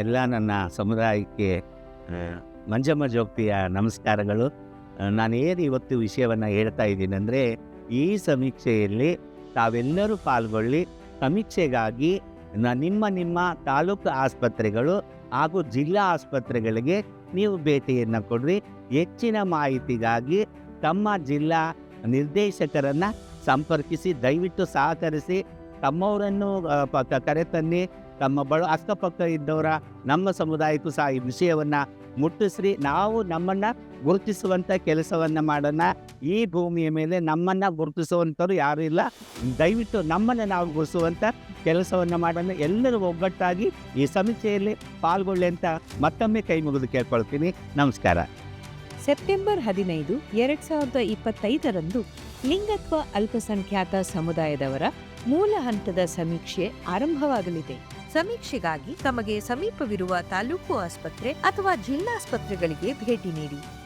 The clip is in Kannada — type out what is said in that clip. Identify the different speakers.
Speaker 1: ಎಲ್ಲ ನನ್ನ ಸಮುದಾಯಕ್ಕೆ ಮಂಜಮ್ಮ ಜೋಗ್ತಿಯ ನಮಸ್ಕಾರಗಳು. ನಾನು ಏನು ಇವತ್ತು ವಿಷಯವನ್ನು ಹೇಳ್ತಾ ಇದ್ದೀನಿ ಅಂದರೆ, ಈ ಸಮೀಕ್ಷೆಯಲ್ಲಿ ತಾವೆಲ್ಲರೂ ಪಾಲ್ಗೊಳ್ಳಿ. ಸಮೀಕ್ಷೆಗಾಗಿ ನಿಮ್ಮ ನಿಮ್ಮ ತಾಲೂಕು ಆಸ್ಪತ್ರೆಗಳು ಹಾಗೂ ಜಿಲ್ಲಾ ಆಸ್ಪತ್ರೆಗಳಿಗೆ ನೀವು ಭೇಟಿಯನ್ನು ಕೊಡ್ರಿ. ಹೆಚ್ಚಿನ ಮಾಹಿತಿಗಾಗಿ ತಮ್ಮ ಜಿಲ್ಲಾ ನಿರ್ದೇಶಕರನ್ನು ಸಂಪರ್ಕಿಸಿ, ದಯವಿಟ್ಟು ಸಹಕರಿಸಿ, ತಮ್ಮವರನ್ನು ಕರೆತನ್ನಿ. ತಮ್ಮ ಬಳ ಅಕ್ಕಪಕ್ಕ ಇದ್ದವರ, ನಮ್ಮ ಸಮುದಾಯಕ್ಕೂ ಸಹ ಈ ವಿಷಯವನ್ನು ಮುಟ್ಟಿಸ್ರಿ. ನಾವು ನಮ್ಮನ್ನು ಗುರುತಿಸುವಂಥ ಕೆಲಸವನ್ನು ಮಾಡೋಣ. ಈ ಭೂಮಿಯ ಮೇಲೆ ನಮ್ಮನ್ನು ಗುರುತಿಸುವಂಥವ್ರು ಯಾರೂ ಇಲ್ಲ. ದಯವಿಟ್ಟು ನಮ್ಮನ್ನು ನಾವು ಗುರುತಿಸುವಂಥ ಕೆಲಸವನ್ನು ಮಾಡೋಣ. ಎಲ್ಲರೂ ಒಗ್ಗಟ್ಟಾಗಿ ಈ ಸಮೀಕ್ಷೆಯಲ್ಲಿ ಪಾಲ್ಗೊಳ್ಳಿ ಅಂತ ಮತ್ತೊಮ್ಮೆ ಕೈ ಮುಗಿದು ಕೇಳ್ಕೊಳ್ತೀನಿ. ನಮಸ್ಕಾರ.
Speaker 2: ಸೆಪ್ಟೆಂಬರ್ ಹದಿನೈದು, ಎರಡು ಸಾವಿರದ ಇಪ್ಪತ್ತೈದರಂದು ಲಿಂಗತ್ವ ಅಲ್ಪಸಂಖ್ಯಾತ ಸಮುದಾಯದವರ ಮೂಲ ಹಂತದ ಸಮೀಕ್ಷೆ ಆರಂಭವಾಗಲಿದೆ. ಸಮೀಕ್ಷೆಗಾಗಿ ತಮಗೆ ಸಮೀಪವಿರುವ ತಾಲೂಕು ಆಸ್ಪತ್ರೆ ಅಥವಾ ಜಿಲ್ಲಾಸ್ಪತ್ರೆಗಳಿಗೆ ಭೇಟಿ ನೀಡಿ.